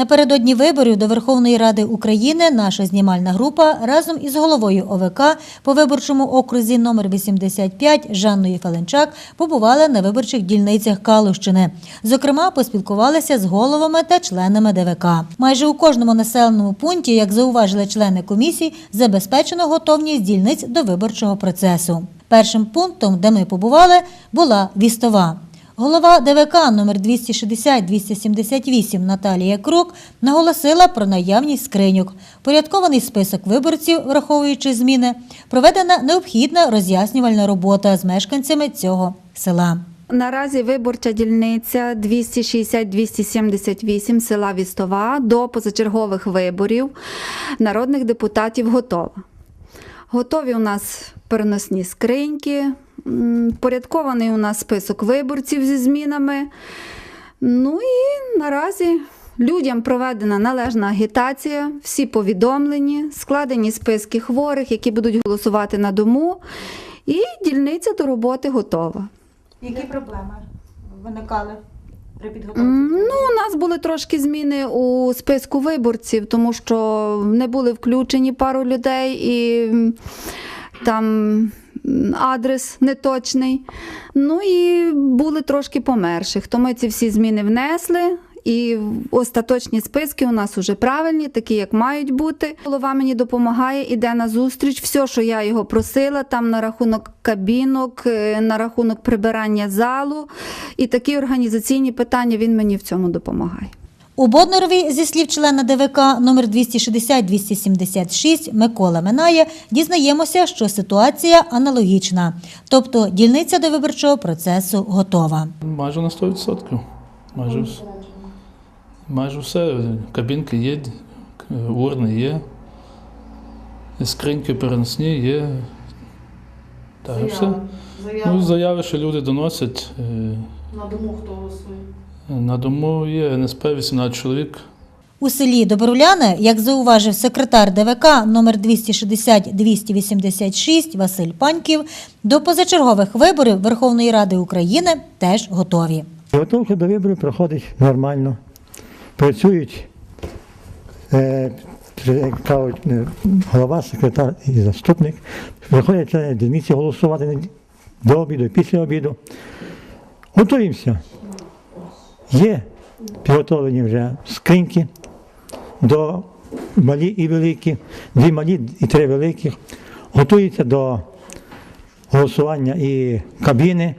Напередодні виборів до Верховної Ради України наша знімальна група разом із головою ОВК по виборчому окрузі номер 85 Жанною Фаленчак побували на виборчих дільницях Калущини. Зокрема, поспілкувалися з головами та членами ДВК. Майже у кожному населеному пункті, як зауважили члени комісії, забезпечено готовність дільниць до виборчого процесу. Першим пунктом, де ми побували, була Вістова. Голова ДВК номер 260-278 Наталія Крук наголосила про наявність скриньок, порядкований список виборців, враховуючи зміни, проведена необхідна роз'яснювальна робота з мешканцями цього села. Наразі виборча дільниця 260-278 села Вістова до позачергових виборів народних депутатів готова. Готові у нас переносні скриньки, порядкований у нас список виборців зі змінами. Ну і наразі людям проведена належна агітація, всі повідомлені, складені списки хворих, які будуть голосувати на дому, і дільниця до роботи готова. Які проблеми виникали при підготовці? Ну, у нас були трошки зміни у списку виборців, тому що не були включені пару людей і там адрес неточний. Ну і були трошки померших. То ми ці всі зміни внесли. І остаточні списки у нас вже правильні, такі як мають бути. Голова мені допомагає, іде на зустріч. Все, що я його просила, там на рахунок кабінок, е, на рахунок прибирання залу і такі організаційні питання він мені в цьому допомагає. У Боднерові, зі слів члена ДВК номер 260-276 Микола Минає, дізнаємося, що ситуація аналогічна. Тобто дільниця до виборчого процесу готова. Майже на 100%. Майже, майже все. Кабінки є, урни є, скриньки переносні є. Так, все. Ну, заяви, що люди доносять. е, На дому хто голосує? На дому є НСП 18 чоловік. У селі Доброляне, як зауважив секретар ДВК номер 260-286 Василь Паньків, до позачергових виборів Верховної Ради України теж готові. Підготовка до виборів проходить нормально. Працюють е, кажуть, е, голова, секретар і заступник. Приходять дільниці голосувати до обіду, і після обіду. Готуємося. Є підготовлені вже скриньки до малі і великі, дві малі і три великих. Готуються до голосування і кабіни.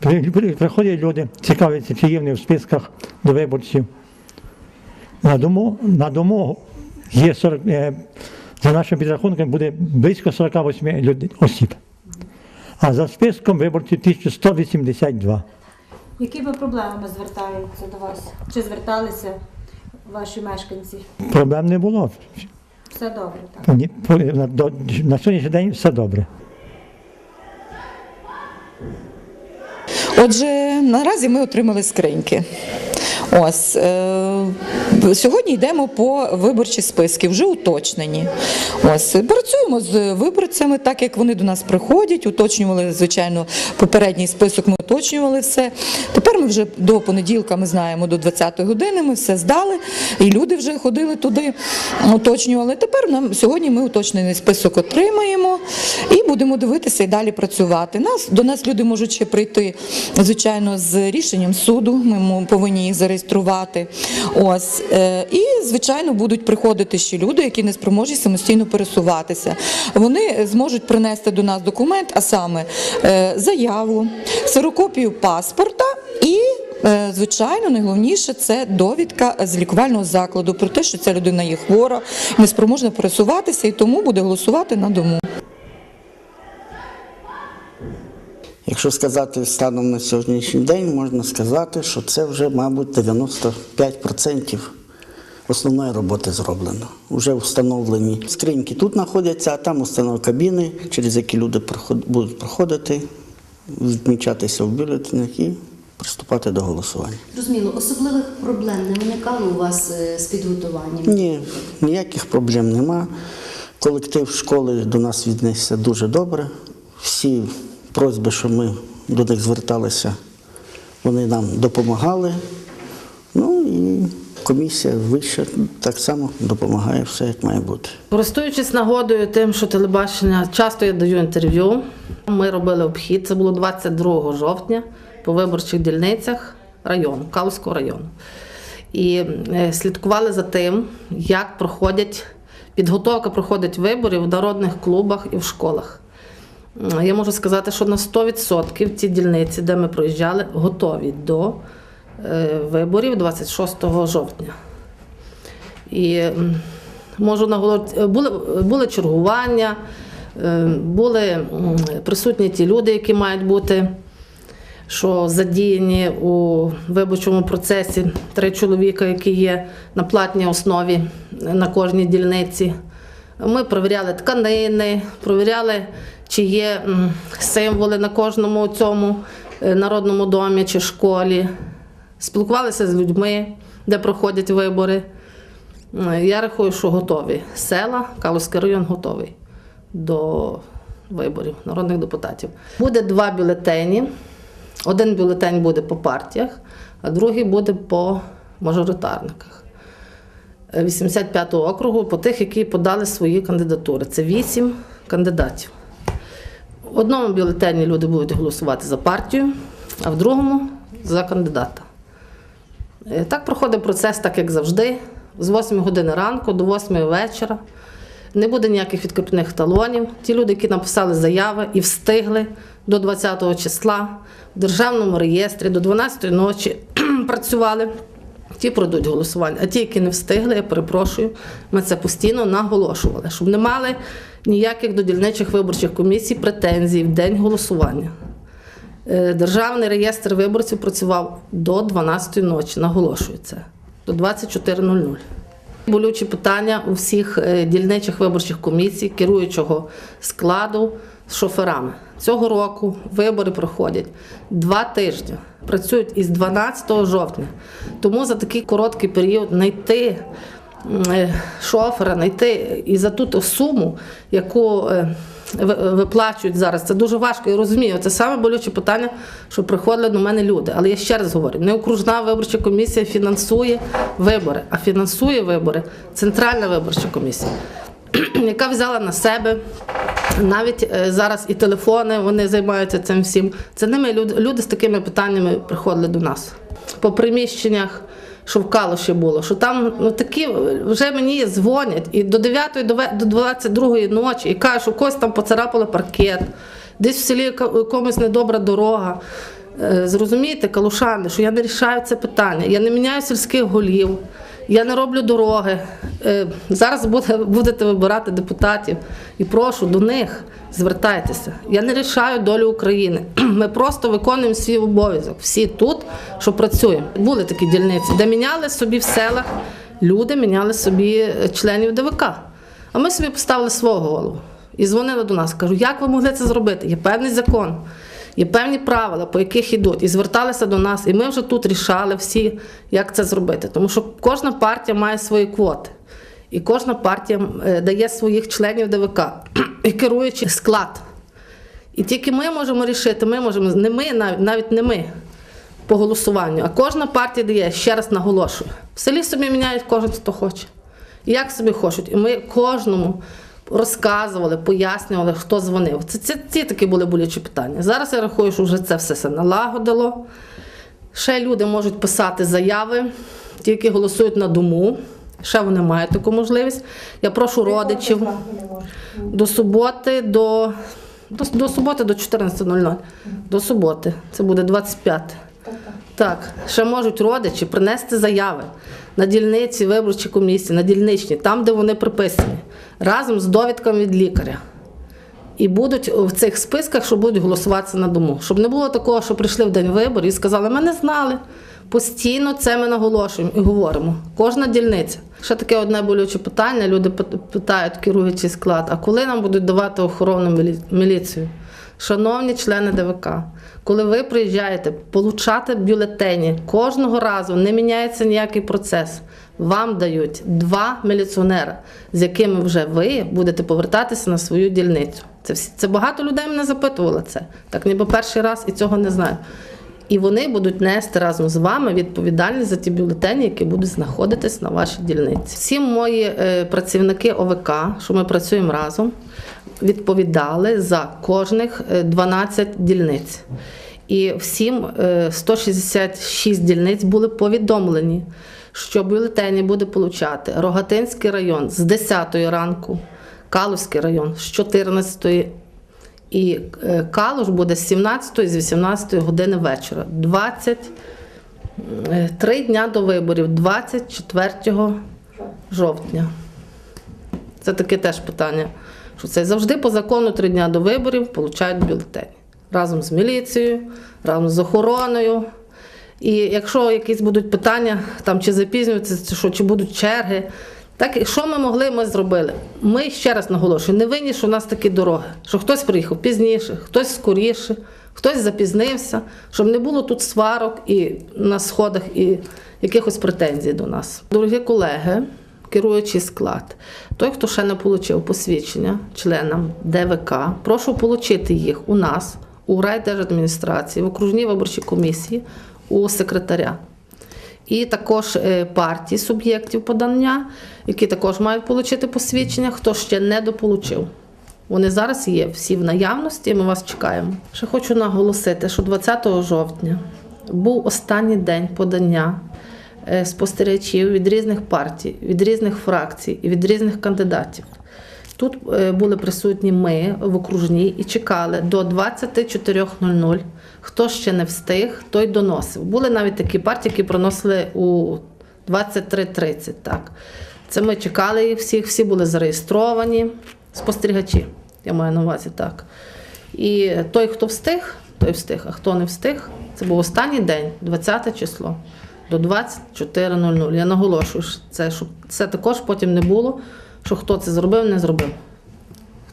При- Приходять люди, цікавляться, чи є вони в списках до виборців. На дому, на дому є 40, е, за нашим підрахунком буде близько 48 людей, осіб. А за списком виборців 1182. Якими проблемами звертаються до вас? Чи зверталися ваші мешканці? Проблем не було. Все добре, так. Ні, На, до- на сьогоднішній день все добре. Отже, наразі ми отримали скриньки. Ось е, сьогодні йдемо по виборчі списки, вже уточнені. Ось працюємо з виборцями, так як вони до нас приходять, уточнювали звичайно попередній список. Ми уточнювали все. Тепер ми вже до понеділка ми знаємо до 20-ї години. Ми все здали, і люди вже ходили туди, уточнювали. Тепер нам сьогодні ми уточнений список отримаємо і будемо дивитися і далі працювати. Нас до нас люди можуть ще прийти, звичайно, з рішенням суду. Ми повинні їх зареєструвати. Ось і звичайно будуть приходити ще люди, які не спроможні самостійно пересуватися. Вони зможуть принести до нас документ, а саме е, заяву, ксерокопію паспорта і. е, Звичайно, найголовніше це довідка з лікувального закладу про те, що ця людина є хвора, неспроможна пересуватися і тому буде голосувати на дому. Якщо сказати станом на сьогоднішній день, можна сказати, що це вже, мабуть, 95% основної роботи зроблено. Вже встановлені скриньки тут знаходяться, а там установлені кабіни, через які люди будуть проходити, відмічатися в бюлетенях і приступати до голосування. Зрозуміло, особливих проблем не виникало у вас е, з підготуванням? Ні, ніяких проблем нема. Колектив школи до нас віднесся дуже добре. Всі просьби, що ми до них зверталися, Вони нам допомагали. Ну і комісія вища так само допомагає все, як має бути. Користуючись нагодою тим, що телебачення часто я даю інтерв'ю. Ми робили обхід. Це було 22 жовтня по виборчих дільницях району, Калузького району. І е, слідкували за тим, як проходять підготовка проходить виборів в народних клубах і в школах. Я можу сказати, що на 100% ці дільниці, де ми проїжджали, готові до е, виборів 26 жовтня. І можу наголосити, були, були чергування, е, були присутні ті люди, які мають бути, що задіяні у виборчому процесі три чоловіка, які є на платній основі на кожній дільниці. Ми провіряли тканини, провіряли, чи є символи на кожному цьому е, народному домі чи школі. Спілкувалися з людьми, де проходять вибори. Е, Я рахую, що готові. Села, Калузький район готовий до виборів народних депутатів. Буде два бюлетені. Один бюлетень буде по партіях, а другий буде по мажоритарниках. Е, 85-го округу по тих, які подали свої кандидатури. Це вісім кандидатів. В одному бюлетені люди будуть голосувати за партію, а в другому за кандидата. Е, Так проходить процес, так як завжди, з 8 години ранку до 8 вечора. Не буде ніяких відкупних талонів. Ті люди, які написали заяви і встигли до 20 числа в державному реєстрі до 12 ночі працювали. Ті пройдуть голосування. А ті, які не встигли, я перепрошую, ми це постійно наголошували, щоб не мали ніяких до дільничих виборчих комісій претензій в день голосування. Е, Державний реєстр виборців працював до 12 ночі, наголошую це, до 24.00. Болючі питання у всіх е, дільничих виборчих комісій, керуючого складу з шоферами. Цього року вибори проходять два тижні, працюють із 12 жовтня. Тому за такий короткий період знайти е, шофера, знайти і за ту суму, яку виплачують зараз. Це дуже важко. Я розумію. Це саме болюче питання, що приходили до мене люди. Але я ще раз говорю: не окружна виборча комісія фінансує вибори, а фінансує вибори Центральна виборча комісія, яка взяла на себе. Навіть е, зараз і телефони вони займаються цим всім. Це ними люди, люди з такими питаннями приходили до нас. По приміщеннях, що в Калуші було, що там ну, такі вже мені дзвонять і до 9 до 22 ночі і кажуть, що когось там поцарапали паркет, десь в селі комусь недобра дорога. Е, Зрозумієте, калушани, що я не рішаю це питання. Я не міняю сільських голів, я не роблю дороги. Е, Зараз будете вибирати депутатів. І прошу до них звертайтеся. Я не рішаю долю України. Ми просто виконуємо свій обов'язок. Всі тут, що працюємо. Були такі дільниці, де міняли собі в селах, люди міняли собі е, членів ДВК. А ми собі поставили свого голову. І дзвонили до нас. Кажу, як ви могли це зробити? Є певний закон. Є певні правила, по яких йдуть, і зверталися до нас, і ми вже тут рішали всі, як це зробити. Тому що кожна партія має свої квоти, і кожна партія е, дає своїх членів ДВК і керуючий склад. І тільки ми можемо рішити, ми можемо, не ми, навіть, навіть не ми по голосуванню, а кожна партія дає, ще раз наголошую. В селі собі міняють кожен, хто хоче. Як собі хочуть. І ми кожному розказували, пояснювали, хто дзвонив. Це, це ці такі були болючі питання. Зараз я рахую, що вже це все се налагодило. Ще люди можуть писати заяви, ті, які голосують на дому. Ще вони мають таку можливість. Я прошу родичів до суботи до, до, до суботи до 14.00. До суботи. Це буде 25. Так, ще можуть родичі принести заяви на дільниці виборчі комісії, на дільничні, там, де вони приписані, разом з довідками від лікаря. І будуть в цих списках, що будуть голосуватися на дому. Щоб не було такого, що прийшли в день виборів і сказали, ми не знали. Постійно це ми наголошуємо і говоримо. Кожна дільниця. Ще таке одне болюче питання. Люди пит- питають керуючий склад, а коли нам будуть давати охоронну мілі- міліцію? Шановні члени ДВК, коли ви приїжджаєте получати бюлетені, кожного разу не міняється ніякий процес. Вам дають два міліціонера, з якими вже ви будете повертатися на свою дільницю. Це всі це багато людей мене запитувало це. Так ніби перший раз і цього не знаю. І вони будуть нести разом з вами відповідальність за ті бюлетені, які будуть знаходитись на вашій дільниці. Всі мої е, працівники ОВК, що ми працюємо разом, відповідали за кожних е, 12 дільниць. І всім е, 166 дільниць були повідомлені, що бюлетені буде получати Рогатинський район з 10 ранку, Калузький район з 14 і е, Калуш буде з 17 з 18 години вечора. 20, е, дня до виборів, 24 жовтня. Це таке теж питання. Що це завжди по закону три дня до виборів получають бюлетені. Разом з міліцією, разом з охороною. І якщо якісь будуть питання, там чи запізнюються, що, чи будуть черги. Так, і що ми могли, ми зробили. Ми ще раз наголошую, не винні, що у нас такі дороги, що хтось приїхав пізніше, хтось скоріше, хтось запізнився, щоб не було тут сварок і на сходах, і якихось претензій до нас. Дорогі колеги, керуючий склад, той, хто ще не отримав посвідчення членам ДВК, прошу отримати їх у нас, у райдержадміністрації, в окружній виборчій комісії, у секретаря і також е, партії суб'єктів подання, які також мають отримати посвідчення, хто ще не дополучив. Вони зараз є всі в наявності, ми вас чекаємо. Ще хочу наголосити, що 20 жовтня був останній день подання е, спостерігачів від різних партій, від різних фракцій і від різних кандидатів. Тут е, були присутні ми в окружній і чекали до 24.00. Хто ще не встиг, той доносив. Були навіть такі партії, які приносили у 23.30. Так. Це ми чекали їх всіх, всі були зареєстровані, спостерігачі, я маю на увазі так. І той, хто встиг, той встиг, а хто не встиг, це був останній день, 20 число, до 24.00. Я наголошую, це, щоб це також потім не було, що хто це зробив, не зробив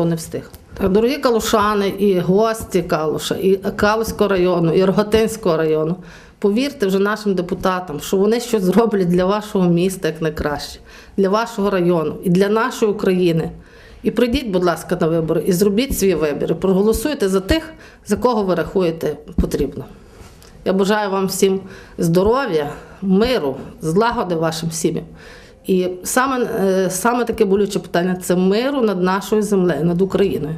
хто не встиг. Дорогі калушани і гості Калуша, і Калуського району, і Рогатинського району. Повірте вже нашим депутатам, що вони щось зроблять для вашого міста як найкраще, для вашого району і для нашої України. І прийдіть, будь ласка, на вибори і зробіть свій вибір. І проголосуйте за тих, за кого ви рахуєте потрібно. Я бажаю вам всім здоров'я, миру, злагоди вашим сім'ям. І саме, е, саме таке болюче питання це миру над нашою землею, над Україною.